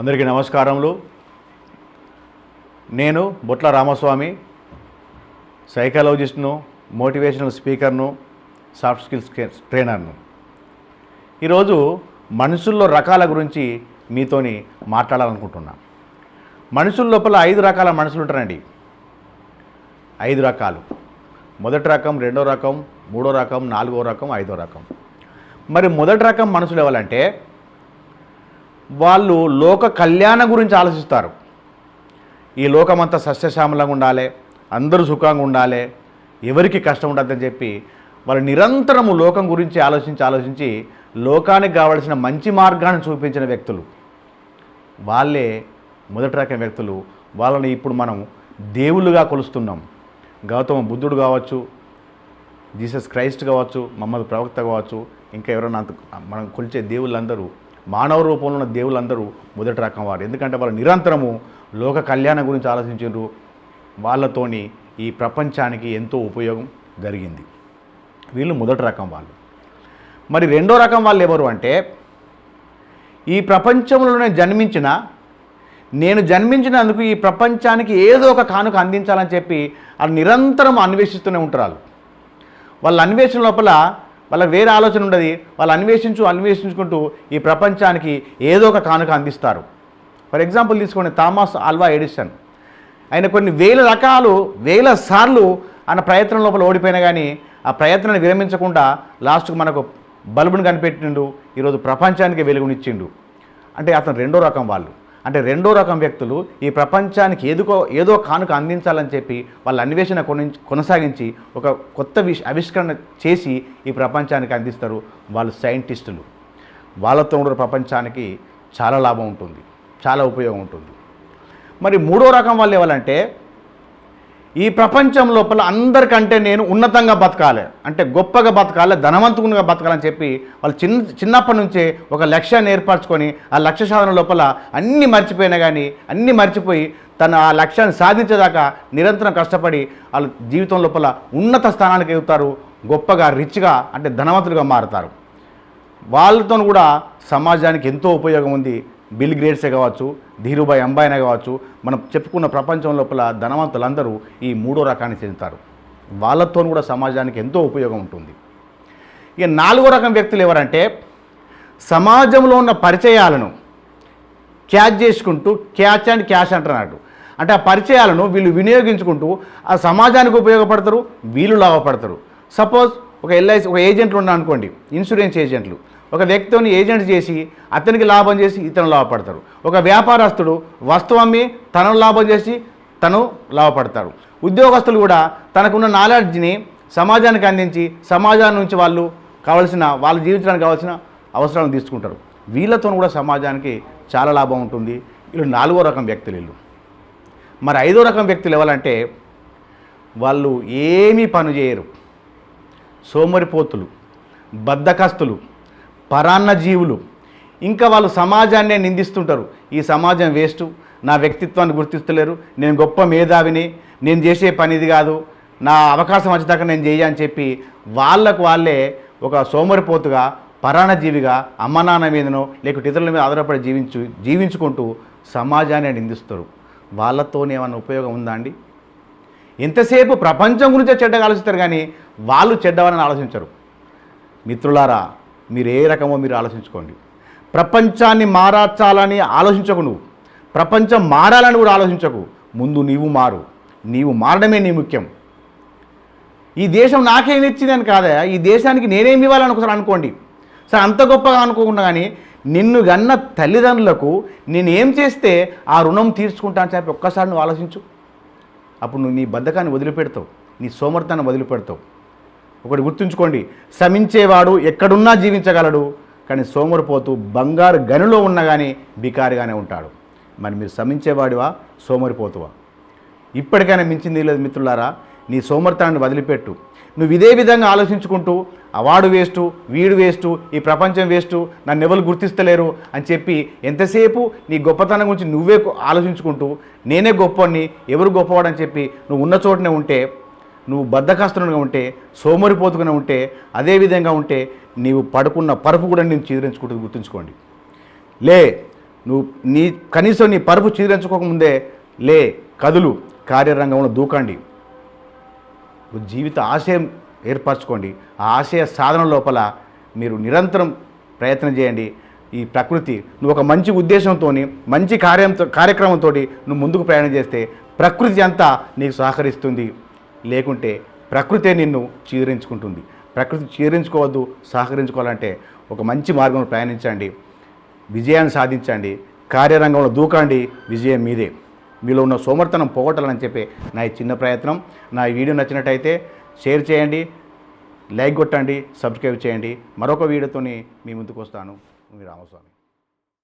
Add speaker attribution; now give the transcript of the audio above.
Speaker 1: అందరికీ నమస్కారములు. నేను బొట్ల రామస్వామి సైకాలజిస్ట్ను మోటివేషనల్ స్పీకర్ను సాఫ్ట్ స్కిల్స్ ట్రైనర్ను ఈరోజు మనుషుల్లో రకాల గురించి మీతోని మాట్లాడాలనుకుంటున్నా. మనుషుల లోపల ఐదు రకాల మనుషులు ఉంటారండి. ఐదు రకాలు. మొదటి రకం రెండో రకం మూడో రకం నాలుగో రకం ఐదో రకం. మరి మొదటి రకం మనుషులు ఎవరంటే వాళ్ళు లోక కళ్యాణం గురించి ఆలోచిస్తారు. ఈ లోకమంతా సస్యశ్యామలంగా ఉండాలి అందరూ సుఖంగా ఉండాలి ఎవరికి కష్టం ఉండద్దని చెప్పి వాళ్ళు నిరంతరము లోకం గురించి ఆలోచించి ఆలోచించి లోకానికి కావలసిన మంచి మార్గాన్ని చూపించిన వ్యక్తులు. వాళ్ళే మొదటి రకం వ్యక్తులు. వాళ్ళని ఇప్పుడు మనం దేవుళ్ళుగా కొలుస్తున్నాం. గౌతమ బుద్ధుడు కావచ్చు జీసస్ క్రైస్ట్ కావచ్చు మహమ్మద్ ప్రవక్త కావచ్చు ఇంకా ఎవరైనా అంత మనం కొలిచే దేవుళ్ళందరూ మానవ రూపంలో ఉన్న దేవుళ్ళందరూ మొదటి రకం వారు. ఎందుకంటే వాళ్ళు నిరంతరము లోక కళ్యాణం గురించి ఆలోచించారు వాళ్ళతోని ఈ ప్రపంచానికి ఎంతో ఉపయోగం జరిగింది. వీళ్ళు మొదటి రకం వాళ్ళు. మరి రెండో రకం వాళ్ళు ఎవరు అంటే ఈ ప్రపంచంలోనే జన్మించిన నేను జన్మించినందుకు ఈ ప్రపంచానికి ఏదో ఒక కానుక అందించాలని చెప్పి అది నిరంతరం అన్వేషిస్తూనే ఉంటారు వాళ్ళు. వాళ్ళ అన్వేషణ లోపల వాళ్ళ వేరే ఆలోచన ఉండదు. వాళ్ళు అన్వేషించు అన్వేషించుకుంటూ ఈ ప్రపంచానికి ఏదో ఒక కానుక అందిస్తారు. ఫర్ ఎగ్జాంపుల్ తీసుకోండి థామస్ ఆల్వా ఎడిసన్. ఆయన కొన్ని వేల రకాలు వేల సార్లు ఆయన ప్రయత్నం లోపల ఓడిపోయినా కానీ ఆ ప్రయత్నాన్ని విరమించకుండా లాస్ట్కు మనకు బల్బుని కనిపెట్టిండు ఈరోజు ప్రపంచానికి వెలుగునిచ్చిండు. అంటే అతను రెండో రకం వాళ్ళు. అంటే రెండో రకం వ్యక్తులు ఈ ప్రపంచానికి ఏదో ఏదో కానుక అందించాలని చెప్పి వాళ్ళ అన్వేషణ కొని కొనసాగించి ఒక కొత్త విష ఆవిష్కరణ చేసి ఈ ప్రపంచానికి అందిస్తారు వాళ్ళు సైంటిస్టులు. వాళ్ళతో ఉన్న ప్రపంచానికి చాలా లాభం ఉంటుంది చాలా ఉపయోగం ఉంటుంది. మరి మూడో రకం వాళ్ళు ఎవరంటే ఈ ప్రపంచం లోపల అందరికంటే నేను ఉన్నతంగా బతకాలి. అంటే గొప్పగా బతకాలి ధనవంతునిగా బతకాలని చెప్పి వాళ్ళు చిన్న చిన్నప్పటి నుంచే ఒక లక్ష్యాన్ని ఏర్పరచుకొని ఆ లక్ష్య సాధన లోపల అన్నీ మర్చిపోయినా కానీ అన్నీ మర్చిపోయి తన ఆ లక్ష్యాన్ని సాధించేదాకా నిరంతరం కష్టపడి వాళ్ళ జీవితం లోపల ఉన్నత స్థానానికి ఎగుతారు గొప్పగా రిచ్గా అంటే ధనవంతులుగా మారుతారు. వాళ్ళతో కూడా సమాజానికి ఎంతో ఉపయోగం ఉంది. బిల్ గ్రేట్సే కావచ్చు ధీరుభాయ్ అంబాయినే కావచ్చు మనం చెప్పుకున్న ప్రపంచం లోపల ధనవంతులందరూ ఈ మూడో రకాన్ని చెందుతారు. వాళ్ళతో కూడా సమాజానికి ఎంతో ఉపయోగం ఉంటుంది. ఇక నాలుగో రకం వ్యక్తులు ఎవరంటే సమాజంలో ఉన్న పరిచయాలను క్యాచ్ చేసుకుంటూ క్యాచ్ అండ్ క్యాష్ అంటున్నాడు అంటే ఆ పరిచయాలను వీళ్ళు వినియోగించుకుంటూ ఆ సమాజానికి ఉపయోగపడతారు వీళ్ళు లాభపడతారు. సపోజ్ ఒక ఎల్ఐసి ఒక ఏజెంట్లు ఉన్నా అనుకోండి ఇన్సూరెన్స్ ఏజెంట్లు. ఒక వ్యక్తిని ఏజెంట్ చేసి అతనికి లాభం చేసి ఇతను లాభపడతారు ఒక వ్యాపారస్తుడు వస్తువు అమ్మి తను లాభం చేసి తను లాభపడతారు ఉద్యోగస్తులు కూడా తనకున్న నాలెడ్జ్ని సమాజానికి అందించి సమాజం నుంచి వాళ్ళు కావాల్సిన వాళ్ళ జీవించడానికి కావాల్సిన అవసరాలను తీసుకుంటారు. వీళ్ళతో కూడా సమాజానికి చాలా లాభం ఉంటుంది. వీళ్ళు నాలుగో రకం వ్యక్తులు వీళ్ళు. మరి ఐదో రకం వ్యక్తులు ఎవరంటే వాళ్ళు ఏమీ పని చేయరు. సోమరిపోతులు బద్దకస్తులు పరాన్న జీవులు. ఇంకా వాళ్ళు సమాజాన్నే నిందిస్తుంటారు. ఈ సమాజం వేస్ట్. నా వ్యక్తిత్వాన్ని గుర్తిస్తలేరు. నేను గొప్ప మేధావిని. నేను చేసే పనిది కాదు. నా అవకాశం వచ్చేదాకా నేను చేయ అని చెప్పి వాళ్ళకు వాళ్ళే ఒక సోమరిపోతుగా పరాణజీవిగా అమ్మ నాన్న మీదనో లేకుంటే ఇతరుల మీద ఆధారపడి జీవించు జీవించుకుంటూ సమాజాన్ని నిందిస్తారు. వాళ్ళతోనే ఏమైనా ఉపయోగం ఉందా అండి? ఎంతసేపు ప్రపంచం గురించే చెడ్డగా ఆలోచిస్తారు కానీ వాళ్ళు చెడ్డవని ఆలోచించరు. మిత్రులారా మీరు ఏ రకమో మీరు ఆలోచించుకోండి. ప్రపంచాన్ని మారాచాలని ఆలోచించకు నువ్వు. ప్రపంచం మారాలని కూడా ఆలోచించకు. ముందు నీవు మారు. నీవు మారడమే నీ ముఖ్యం. ఈ దేశం నాకేమి ఇచ్చిందని కాదా? ఈ దేశానికి నేనేమి ఇవ్వాలని ఒకసారి అనుకోండి. సరే అంత గొప్పగా అనుకోకుండా కానీ నిన్ను గన్న తల్లిదండ్రులకు నేను ఏం చేస్తే ఆ రుణం తీర్చుకుంటా అని చెప్పి ఒక్కసారి నువ్వు ఆలోచించు. అప్పుడు నువ్వు నీ బద్ధకాన్ని వదిలిపెడతావు. నీ సోమర్థాన్ని వదిలిపెడతావు. ఒకటి గుర్తుంచుకోండి. శమించేవాడు ఎక్కడున్నా జీవించగలడు కానీ సోమరిపోతూ బంగారు గనిలో ఉన్నా కానీ బికారిగానే ఉంటాడు. మరి మీరు శమించేవాడివా సోమరిపోతువా? ఇప్పటికైనా మించింది లేదు మిత్రులారా నీ సోమరితనాన్ని వదిలిపెట్టు. నువ్వు ఇదే విధంగా ఆలోచించుకుంటూ అవాడు వేస్టు వీడు వేస్టు ఈ ప్రపంచం వేస్టు నన్ను ఎవరు గుర్తిస్తలేరు అని చెప్పి ఎంతసేపు నీ గొప్పతనం గురించి నువ్వే ఆలోచించుకుంటూ నేనే గొప్పని ఎవరు గొప్పవాడని చెప్పి నువ్వు ఉన్న చోటనే ఉంటే నువ్వు బద్ధకస్తునుగా ఉంటే సోమరిపోతుగా ఉంటే అదే విధంగా ఉంటే నీవు పడుకున్న పరుపు కూడా నేను చీదరించుకుంటుంది గుర్తుంచుకోండి. లే నువ్వు నీ కనీసం నీ పరుపు చీదరించుకోకముందే లే కదులు కార్యరంగంలో దూకండి. జీవిత ఆశయం ఏర్పరచుకోండి. ఆ ఆశయ సాధన లోపల మీరు నిరంతరం ప్రయత్నం చేయండి. ఈ ప్రకృతి నువ్వు ఒక మంచి ఉద్దేశంతో మంచి కార్యంతో కార్యక్రమంతో నువ్వు ముందుకు ప్రయాణం చేస్తే ప్రకృతి అంతా నీకు సహకరిస్తుంది. లేకుంటే ప్రకృతే నిన్ను చీరించుకుంటుంది ప్రకృతి చీరించుకోవద్దు సహకరించుకోవాలంటే ఒక మంచి మార్గంలో ప్రయాణించండి విజయాన్ని సాధించండి కార్యరంగంలో దూకండి విజయం మీదే. మీలో ఉన్న సోమర్థనం పోగొట్టాలని చెప్పి నా ఈ చిన్న ప్రయత్నం. నా ఈ వీడియో నచ్చినట్టయితే షేర్ చేయండి లైక్ కొట్టండి సబ్స్క్రైబ్ చేయండి. మరొక వీడియోతోని మీ ముందుకు వస్తాను. మీ రామస్వామి.